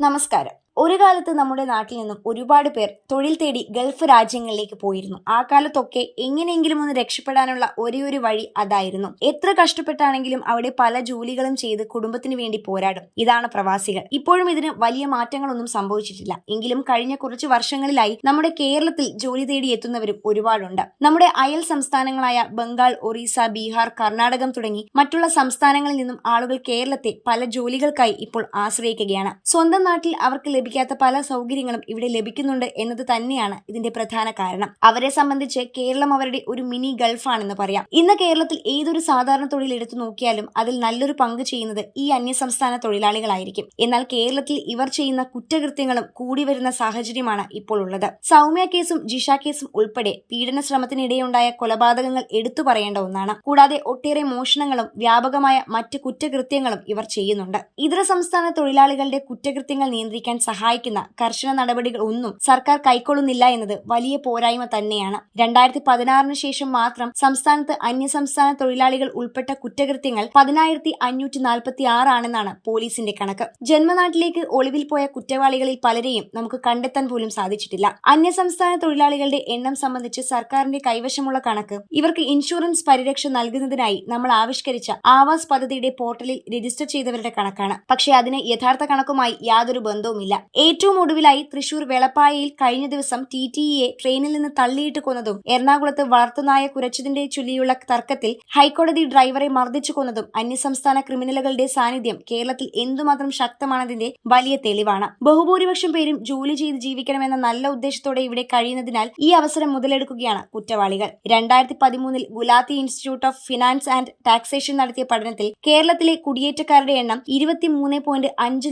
നമസ്കാരം ഒരു കാലത്ത് നമ്മുടെ നാട്ടിൽ നിന്നും ഒരുപാട് പേർ തൊഴിൽ തേടി ഗൾഫ് രാജ്യങ്ങളിലേക്ക് പോയിരുന്നു. ആ കാലത്തൊക്കെ എങ്ങനെയെങ്കിലും ഒന്ന് രക്ഷപ്പെടാനുള്ള ഒരേ ഒരു വഴി അതായിരുന്നു. എത്ര കഷ്ടപ്പെട്ടാണെങ്കിലും അവിടെ പല ജോലികളും ചെയ്ത് കുടുംബത്തിന് വേണ്ടി പോരാടും. ഇതാണ് പ്രവാസികൾ. ഇപ്പോഴും ഇതിന് വലിയ മാറ്റങ്ങളൊന്നും സംഭവിച്ചിട്ടില്ല. എങ്കിലും കഴിഞ്ഞ കുറച്ച് വർഷങ്ങളിലായി നമ്മുടെ കേരളത്തിൽ ജോലി തേടി എത്തുന്നവരും ഒരുപാടുണ്ട്. നമ്മുടെ അയൽ സംസ്ഥാനങ്ങളായ ബംഗാൾ ഒറീസ ബീഹാർ കർണാടകം തുടങ്ങി മറ്റുള്ള സംസ്ഥാനങ്ങളിൽ നിന്നും ആളുകൾ കേരളത്തെ പല ജോലികൾക്കായി ഇപ്പോൾ ആശ്രയിക്കുകയാണ്. സ്വന്തം നാട്ടിൽ അവർക്ക് ലഭിക്കാത്ത പല സൗകര്യങ്ങളും ഇവിടെ ലഭിക്കുന്നുണ്ട് എന്നത് തന്നെയാണ് ഇതിന്റെ പ്രധാന കാരണം. അവരെ സംബന്ധിച്ച് കേരളം അവരുടെ ഒരു മിനി ഗൾഫാണെന്ന് പറയാം. ഇന്ന് കേരളത്തിൽ ഏതൊരു സാധാരണ തൊഴിൽ എടുത്തു നോക്കിയാലും അതിൽ നല്ലൊരു പങ്ക് ചെയ്യുന്നത് ഈ അന്യസംസ്ഥാന തൊഴിലാളികളായിരിക്കും. എന്നാൽ കേരളത്തിൽ ഇവർ ചെയ്യുന്ന കുറ്റകൃത്യങ്ങളും കൂടി വരുന്ന സാഹചര്യമാണ് ഇപ്പോൾ ഉള്ളത്. സൗമ്യ കേസും ജിഷ കേസും ഉൾപ്പെടെ പീഡന ശ്രമത്തിനിടെയുണ്ടായ കൊലപാതകങ്ങൾ എടുത്തു പറയേണ്ട ഒന്നാണ്. കൂടാതെ ഒട്ടേറെ മോഷണങ്ങളും വ്യാപകമായ മറ്റ് കുറ്റകൃത്യങ്ങളും ഇവർ ചെയ്യുന്നുണ്ട്. ഇതര സംസ്ഥാന തൊഴിലാളികളുടെ കുറ്റകൃത്യങ്ങൾ നിയന്ത്രിക്കാൻ സഹായിക്കുന്ന കർശന നടപടികൾ ഒന്നും സർക്കാർ കൈക്കൊള്ളുന്നില്ല എന്നത് വലിയ പോരായ്മ തന്നെയാണ്. രണ്ടായിരത്തി പതിനാറിന് ശേഷം മാത്രം സംസ്ഥാനത്ത് അന്യസംസ്ഥാന തൊഴിലാളികൾ ഉൾപ്പെട്ട കുറ്റകൃത്യങ്ങൾ പതിനായിരത്തി അഞ്ഞൂറ്റി നാൽപ്പത്തി ആറാണെന്നാണ് പോലീസിന്റെ കണക്ക്. ജന്മനാട്ടിലേക്ക് ഒളിവിൽ പോയ കുറ്റവാളികളിൽ പലരെയും നമുക്ക് കണ്ടെത്താൻ പോലും സാധിച്ചിട്ടില്ല. അന്യസംസ്ഥാന തൊഴിലാളികളുടെ എണ്ണം സംബന്ധിച്ച് സർക്കാരിന്റെ കൈവശമുള്ള കണക്ക് ഇവർക്ക് ഇൻഷുറൻസ് പരിരക്ഷ നൽകുന്നതിനായി നമ്മൾ ആവിഷ്കരിച്ച ആവാസ് പദ്ധതിയുടെ പോർട്ടലിൽ രജിസ്റ്റർ ചെയ്തവരുടെ കണക്കാണ്. പക്ഷേ അതിന് യഥാർത്ഥ കണക്കുമായി യാതൊരു ബന്ധവുമില്ല. ഏറ്റവും ഒടുവിലായി തൃശൂർ വെളപ്പായയിൽ കഴിഞ്ഞ ദിവസം ടി ടി ഇയെ ട്രെയിനിൽ നിന്ന് തള്ളിയിട്ട് കൊന്നതും എറണാകുളത്ത് വളർത്തുനായ കുരച്ചതിന്റെ ചൊല്ലിയുള്ള തർക്കത്തിൽ ഹൈക്കോടതി ഡ്രൈവറെ മർദ്ദിച്ചു കൊന്നതും അന്യസംസ്ഥാന ക്രിമിനലുകളുടെ സാന്നിധ്യം കേരളത്തിൽ എന്തുമാത്രം ശക്തമാണതിന്റെ വലിയ തെളിവാണ്. ബഹുഭൂരിപക്ഷം പേരും ജോലി ചെയ്ത് ജീവിക്കണമെന്ന നല്ല ഉദ്ദേശത്തോടെ ഇവിടെ കഴിയുന്നതിനാൽ ഈ അവസരം മുതലെടുക്കുകയാണ് കുറ്റവാളികൾ. രണ്ടായിരത്തി പതിമൂന്നിൽ Gulati institute of finance and taxation നടത്തിയ പഠനത്തിൽ കേരളത്തിലെ കുടിയേറ്റക്കാരുടെ എണ്ണം ഇരുപത്തിമൂന്ന്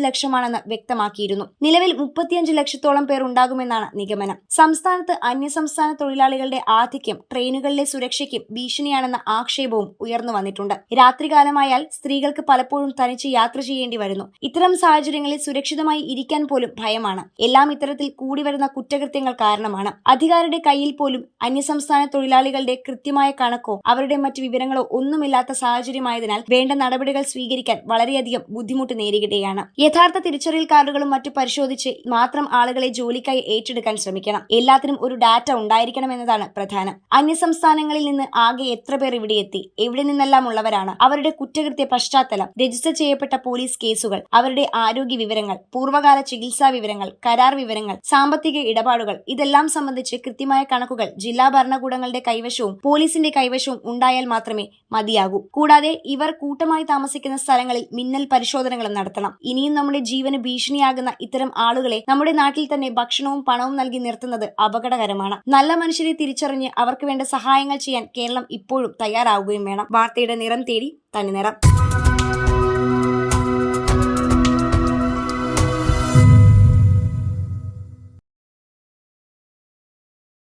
ലക്ഷമാണെന്ന് വ്യക്തമാക്കിയിരുന്നു. നിലവിൽ മുപ്പത്തിയഞ്ച് ലക്ഷത്തോളം പേർ ഉണ്ടാകുമെന്നാണ് നിഗമനം. സംസ്ഥാനത്ത് അന്യസംസ്ഥാന തൊഴിലാളികളുടെ ആധിക്യം ട്രെയിനുകളിലെ സുരക്ഷയ്ക്കും ഭീഷണിയാണെന്ന ആക്ഷേപവും ഉയർന്നു വന്നിട്ടുണ്ട്. രാത്രികാലമായാൽ സ്ത്രീകൾക്ക് പലപ്പോഴും തനിച്ച് യാത്ര ചെയ്യേണ്ടി വരുന്നു. ഇത്തരം സാഹചര്യങ്ങളിൽ സുരക്ഷിതമായി ഇരിക്കാൻ പോലും ഭയമാണ്. എല്ലാം ഇത്തരത്തിൽ കൂടി വരുന്ന കുറ്റകൃത്യങ്ങൾ കാരണമാണ്. അധികാരിയുടെ കയ്യിൽ പോലും അന്യസംസ്ഥാന തൊഴിലാളികളുടെ കൃത്യമായ കണക്കോ അവരുടെ മറ്റ് വിവരങ്ങളോ ഒന്നുമില്ലാത്ത സാഹചര്യമായതിനാൽ വേണ്ട നടപടികൾ സ്വീകരിക്കാൻ വളരെയധികം ബുദ്ധിമുട്ട് നേരിടുകയാണ്. യഥാർത്ഥ തിരിച്ചറിയൽ കാർഡുകളും മറ്റു പരിശോധിച്ച് മാത്രം ആളുകളെ ജോലിക്കായി ഏറ്റെടുക്കാൻ ശ്രമിക്കണം. എല്ലാത്തിനും ഒരു ഡാറ്റ ഉണ്ടായിരിക്കണം എന്നതാണ് പ്രധാനം. അന്യസംസ്ഥാനങ്ങളിൽ നിന്ന് ആകെ എത്ര പേർ ഇവിടെ എത്തി? എവിടെ നിന്നെല്ലാം ഉള്ളവരാണ്? അവരുടെ കുറ്റകൃത്യ പശ്ചാത്തലം രജിസ്റ്റർ ചെയ്യപ്പെട്ട പോലീസ് കേസുകൾ അവരുടെ ആരോഗ്യ വിവരങ്ങൾ പൂർവകാല ചികിത്സാ വിവരങ്ങൾ കരാർ വിവരങ്ങൾ സാമ്പത്തിക ഇടപാടുകൾ ഇതെല്ലാം സംബന്ധിച്ച് കൃത്യമായ കണക്കുകൾ ജില്ലാ ഭരണകൂടങ്ങളുടെ കൈവശവും പോലീസിന്റെ കൈവശവും ഉണ്ടായാൽ മാത്രമേ മതിയാകൂ. കൂടാതെ ഇവർ കൂട്ടമായി താമസിക്കുന്ന സ്ഥലങ്ങളിൽ മിന്നൽ പരിശോധനകളും നടത്തണം. ഇനിയും നമ്മുടെ ജീവന് ഭീഷണിയാകുന്ന ഇത്തരം ആളുകളെ നമ്മുടെ നാട്ടിൽ തന്നെ ഭക്ഷണവും പണവും നൽകി നിർത്തുന്നത് അപകടകരമാണ്. നല്ല മനുഷ്യരെ തിരിച്ചറിഞ്ഞ് അവർക്ക് വേണ്ട സഹായങ്ങൾ ചെയ്യാൻ കേരളം ഇപ്പോഴും തയ്യാറാവുകയും വേണം. വാർത്തയുടെ നിറം തേടി തനി നിറം